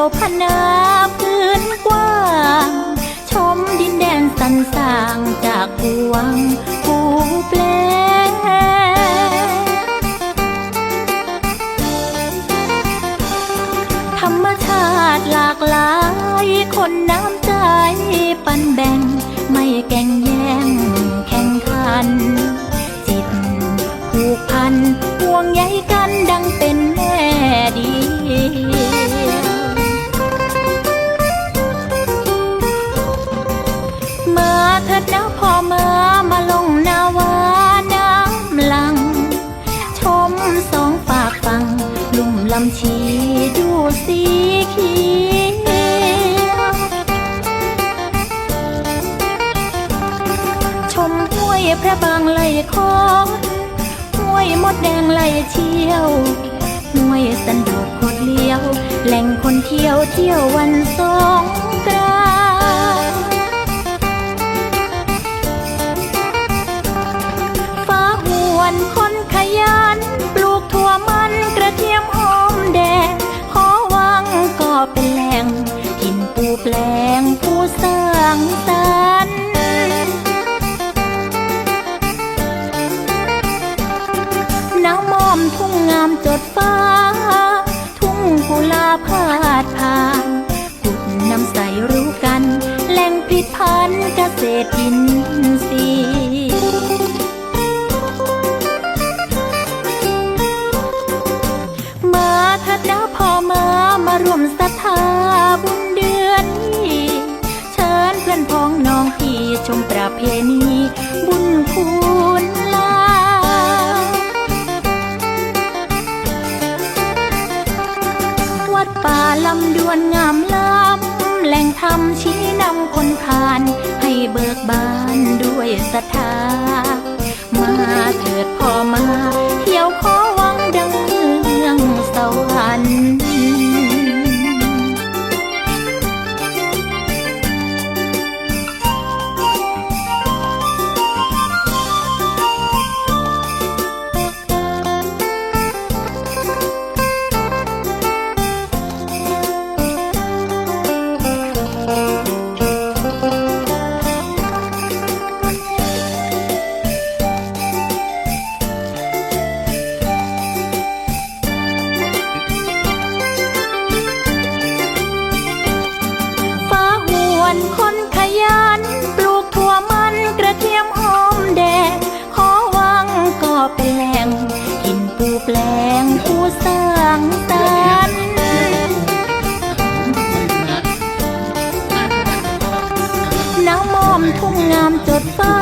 ยวพนาพื้นกว้าง ชมดินแดนสันสร้างจากพวงผูแปลธรรมชาติหลากหลาย คนน้ำใจปันแบ่ง ไม่แก่งแย่งแข่งขัน สีเขียวชมห้วยพระบางไหลคอห้วยมดแดงไหลเชี่ยวห้วยสันโดษโคดเลี้ยว แหล่งคนเที่ยวเที่ยววันสงกราน ทุ่งงามจดฟ้า ทุ่งกุลาพาดผ่านกุดน้ำใสรู้กัน แหล่งผลิตพันธ์เกษตรอินทรีย์มาเถิดนะพ่อมามารวม ผู้สร้างสรรค์น้ำมอมทุ่งงามจดฟ้า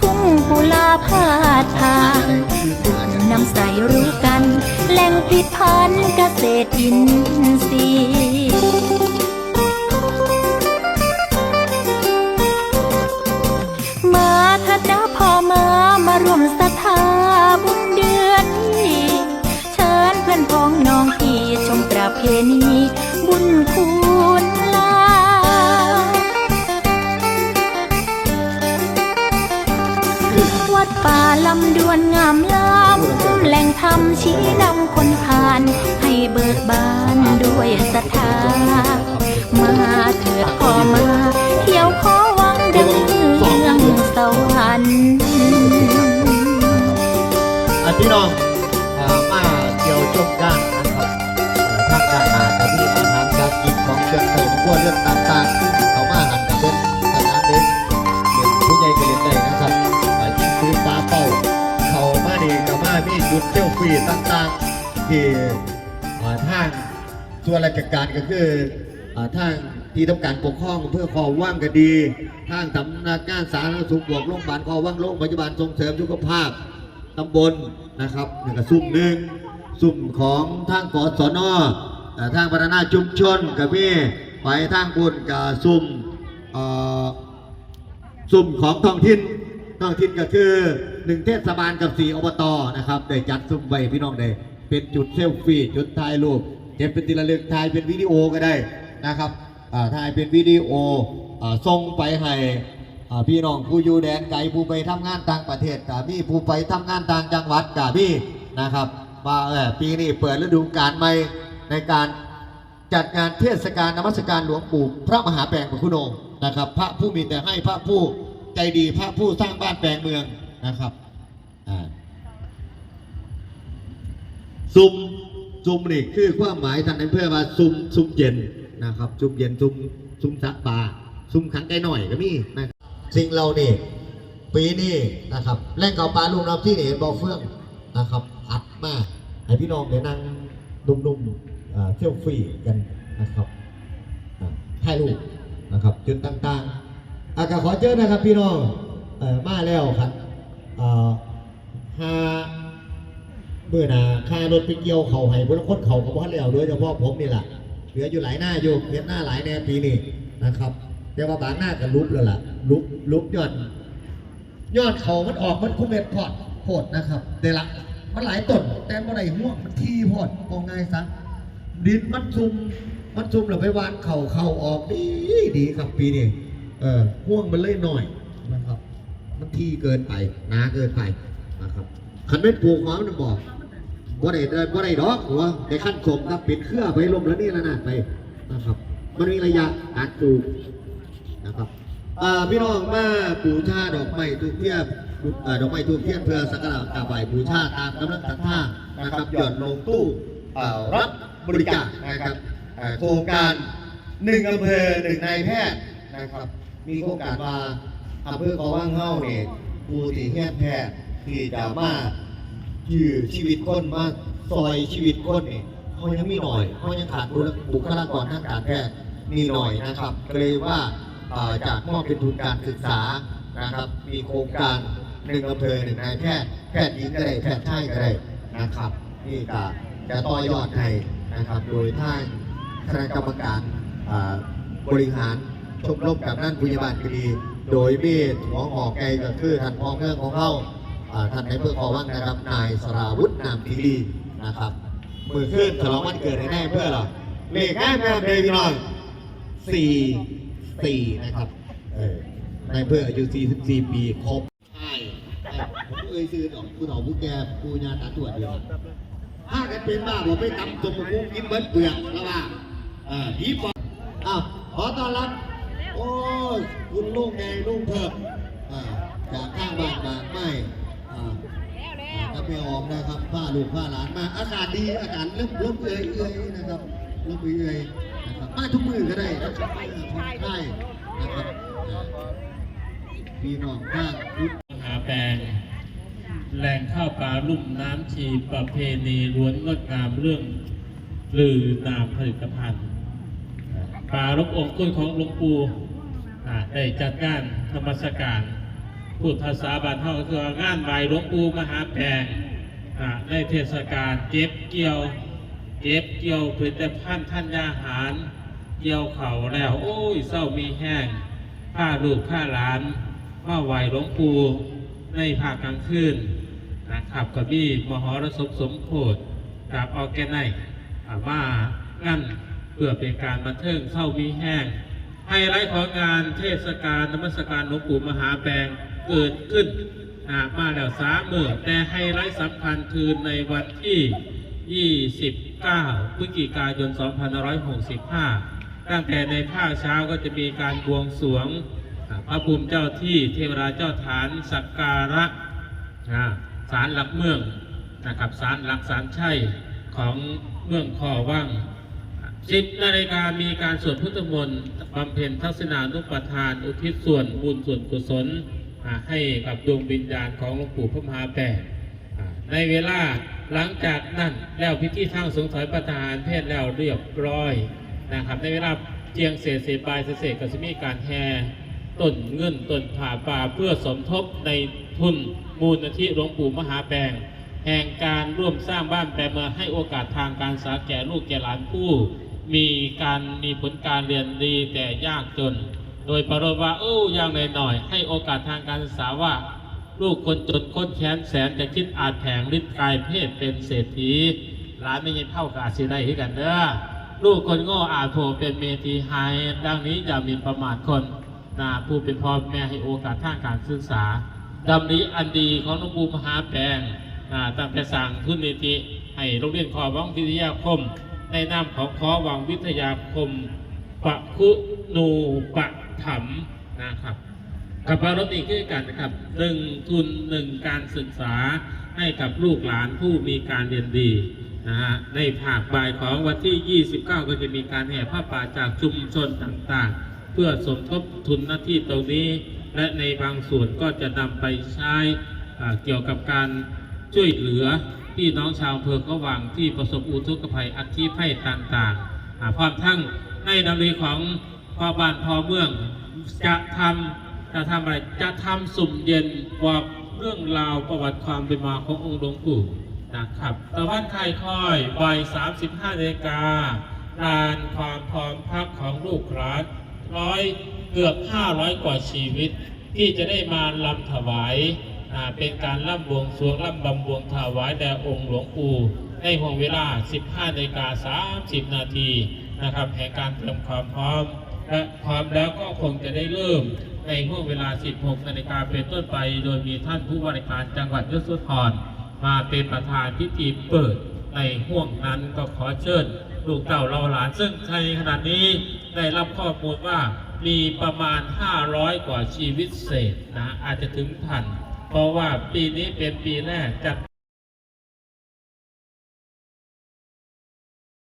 ทุ่งกุลาพาดผ่านน้ำใสรู้กัน แหล่งพิพันธ์เกษตรอินทรีย์ ให้เบิกบานด้วยศรัทธา มาเถิดพ่อมา เที่ยวขอหวังดังเมืองสวรรค์อะพี่น้องอ่ามาเที่ยวชมกันนะครับภาคการมากับพี่อาหารการกินของเชียงใหม่ทั่วเรื่องต่างๆเขามาหันกับเป็นสนามเด็กเด็กผู้ใหญ่ก็เรียนได้นะครับยิงปืนฟ้าเป่าเขามาดีกับมามีจุดเที่ยวฟรีต่างๆที่ ส่วนราชการก็คืออ่าทางที่ทำการปกครองเพื่อขอว่างก็ดีทางสำนักงานสาธารณสุขบวกโรงพยาบาลขอว่างโรงพยาบาลส่งเสริมสุขภาพตำบลนะครับหนึ่งกับซุ่มหนึ่งซุ่มของทางกศนแต่ทางพัฒนาชุมชนกับพี่ไปทางบุญกับซุ่มเอ่อซุ่มของท้องถิ่นท้องถิ่นก็คือหนึ่งเทศบาลกับสี่อบตนะครับได้จัดซุ่มไว้พี่น้องได้เป็นจุดเซลฟี่จุดถ่ายรูป เก็บเป็นทีละลึกถ่ายเป็นวิดีโอก็ได้นะครับถ่ายเป็นวิดีโอส่งไปให้พี่น้องผู้อยู่แดนไกลผู้ไปทำงานต่างประเทศกาพี่ผู้ไปทำงานต่างจังหวัดกาพี่นะครับว่าปีนี้เปิดฤดูกาลใหม่ในการจัดงานเทศกาลนมัสการหลวงปู่พระมหาแปลงพระคุณโอนะครับ พระผู้มีแต่ให้พระผู้ใจดีพระผู้สร้างบ้านแปลงเมืองนะครับซุม ซุ่มนี่คือความหมายท่านในเพื่อว่าซุ่มซุ่มเย็นนะครับซุ่มเย็นซุ่มซุ่มสักปลาซุ่มขังไก่หน่อยก็มีนะสิ่งเรานี่ปีนี้นะครับแล่งเก่าปลาลุงน้ำที่เห็นบ่อเฟื่องนะครับอัดมาให้พี่น้องได้นั่งนุ่มๆเที่ยวฟรีกันนะครับอ่าถ่ายรูปนะครับจุดต่างๆ อากาขอเจอนะครับพี่น้องอมาแล้วครับเอ่า เมื่อนาค่ารถไปเกี่ยวเขาให้พวกคนเขาก็บ่ทันแล้วโดยเฉพาะผมนี่แหละเหลืออยู่หลายหน้าอยู่เห็นหน้าหลายแน่ปีนี้นะครับแต่ว่าบางหน้ากันลุบแล้วล่ะลุบลุบยอดยอดเขามันออกมันคุมเม็ดพอดโพดนะครับเดละมันหลายต้นแต่บ่ได้ห่วงมันทีโพดมองง่ายซะดินมันซุ่มมันซุ่มแล้วไปวานเข่าเข่าออกดีดีครับปีนี้เออห่วงมันเลยหน่อยนะครับ มันทีเกินไปหนาเกินไปนะครับคันเป็นปลูกหอมมันบอก บ่ได้ได้บ่ได้ดอกหัวได้ขั้นสมครับปิดเครือไปลมแล้วนี่แล้วนะไปนะครับ มันมีระยะการปลูกนะครับพี่น้องมาบูชาดอกไม้ทูบเทียนอ่าดอกไม้ทูบเทียนเพื่อสักการะกราบไหว้บูชาตามกำลังศรัทธานะครับหย่อนลงตู้รับบริจาคนะครับโครงการหนึ่งอำเภอหนึ่งนายแพทย์นะครับ มีโครงการว่าอำเภอขอว่างเฮ้าเนี่ยผู้ที่แพทย์แพทย์ที่จะมา ยื้อชีวิตคนมาซอยชีวิตคนเนี่ยเขายังมีหน่อยเขายังขาดบุคลากรทางการแพทย์มีหน่อยนะครับก็เลยว่าจากมอบเป็นทุนการศึกษานะครับ มีโครงการหนึ่งอำเภอหนึ่งนายแพทย์แพทย์หญิงก็ได้แพทย์ชายก็ได้นะครับนี่ก็จะต่อยอดให้นะครับ โดยท่านคณะกรรมการบริหารชมรมกับนั่นพยาบาลคดี โดยมีหัวหอกไกก็คือท่านพ่อเมืองของเข่า ท่านในเพื่อขอว่างนะครับ นายสราวุฒินามทีดีนะครับ มือขึ้นฉลองวันเกิดให้แน่เพื่อเหรอเลขแม่แม่เบบีน้อยสี่สี่นะครับเออในเพื่ออายุสี่สี่ปีครบใช่ผมเอ่ยซื้อดอกผู้เฒ่าผู้แก่ผู้ญาตาตรวจเดียวถ้ากันเป็นบ้าผมไม่ตำจมมุ้งกินเบิดเปลือกแล้วว่าเออผีปอบอ้าวขอต้อนรับโอ้ยคุณลุงไงลุงเพิ่มอ่าจากข้างบ้านบาไม่ ไม่ออมนะครับผ้าลูกผ้าหลานมา อากาศดีอากาศเริ่มเริ่มเอื่อยเอื่อยนะครับเริ่มเอื่อยนะครับมาทุกมือก็ได้นะครับมาทุกท่นะครับพี่น้องข้างยุทธมหาแปลงแหล่งข้าวปลาลุ่มน้ำชีประเพณีล้วนงดงามเรื่องลือนามผลิตภัณฑ์ปลารบองค์คุณของหลวงปู่ได้จัดงานธรรมสการ พูดภาษาบาลเท่าก็คืองานไหวหลวงปู่มหาแปงในเทศกาลเจ็บเกี่ยว เก็บเกี่ยวผลิตภัณฑ์ท่านยาหาร เกี่ยวเข่าแล้ว โอ้ยเศร้ามีแห้งผ้าลูกผ้าหลานมาไหวหลวงปู่ในภาคกลางคืนนะครับก็มีมหรสพสมโพธิกับออแกไนซ์อ่ามางั้นเพื่อเป็นการบันเทิงเศร้ามีแห้งไฮไลท์ของงานเทศกาลนมัสการหลวงปู่มหาแปง เกิดขึ้นมาแล้วสามเมื่อแต่ไฮไลท์สำคัญคือในวันที่ 29 พฤศจิกายน 2565 ตั้งแต่ในภาคเช้าก็จะมีการบวงสรวงพระภูมิเจ้าที่เทวราเจ้าฐานสักการะศาลหลักเมืองนะครับศาลหลักศาลชัยของเมืองคอว่างสิบนาฬิกามีการสวดพุทธมนต์บำเพ็ญทักษณานุปทาน อุทิศส่วนบุญส่วนกุศล ให้กับดวงวิญญาณของหลวงปู่พระมหาแปดในเวลาหลังจากนั้นแล้วพิธีทางสงฆ์ถอยประทานเพศแล้วเรียบร้อยนะครับในเวลาเจียงเศษเศษปลายเศษเศษก็จะมีการแห่ต้นเงินต้นผ่าป่าเพื่อสมทบในทุนมูลนิธิหลวงปู่มหาแปงแห่งการร่วมสร้างบ้านแปลเมืองให้โอกาสทางการศึกษาแก่ลูกแก่หลานผู้ มีการมีผลการเรียนดีแต่ยากจน โดยประโลมว่าโอ้อย่างหน่อยๆให้โอกาสทางการศึกษาว่า ลูกคนจนคนแค้นแสนจะคิดอาจแผงฤทธิ์กายเพศเป็นเศรษฐีหลานไม่ยินเท่ากับอาชีได้ที่กันเด้อลูกคนโง่อาจโผเป็นเมธีไฮดังนี้อย่ามีประมาทคนนาผู้เป็นพ่อแม่ให้โอกาสทางการศึกษาดำริอันดีของหลวงปู่มหาแปลงอ่าตั้งแต่สั่งทุนนิติให้โรงเรียนขอบ้องพิทยาคม ในนามของขอวังวิทยาคมปะคุนูปะ ถัมนะครับกับพารถอีกด้วยกันนะครับหนึ่งทุนหนึ่งการศึกษาให้กับลูกหลานผู้มีการเรียนดีนะฮะในภาคบ่ายของวันที่ 29 ก็จะมีการแห่ผ้าป่าจากชุมชนต่างๆ เพื่อสมทบทุนหน้าที่ตรงนี้ และในบางส่วนก็จะนำไปใช้เกี่ยวกับการช่วยเหลือพี่น้องชาวอำเภอเขาวังที่ประสบอุทกภัยอัคคีภัยต่างๆพร้อมทั้งในนามของ พ่อบ้านพ่อเมือง จะทำจะทำอะไรจะทำสุ่มเย็นบอกเรื่องราวประวัติความเป็นมาขององค์หลวงปู่นะครับตะวันไข่ค่อยบ่าย35นาฬิกาลานความพร้อมพักของลูกหลานร้อยเกือบ 500 กว่าชีวิต ที่จะได้มาลำถวายอ่าเป็นการล่ำบวงสรวงล่ำบำบวงถวายแด่องค์หลวงปู่ในห่วงเวลา 15นาฬิกา30 นาทีนะครับแห่งการเตรียมความพร้อม และพร้อมแล้วก็คงจะได้เริ่มในห่วงเวลา 16นาฬิกาเป็นต้นไป โดยมีท่านผู้ว่าราชการจังหวัดยโสธรมาเป็นประธานพิธีเปิดในห่วงนั้นก็ขอเชิญลูกเต่าเราหลาน ซึ่งในขณะนี้ได้รับข้อมูลว่ามีประมาณ 500 กว่าชีวิตเศษนะอาจจะถึงพันเพราะว่าปีนี้เป็นปีแรกจัด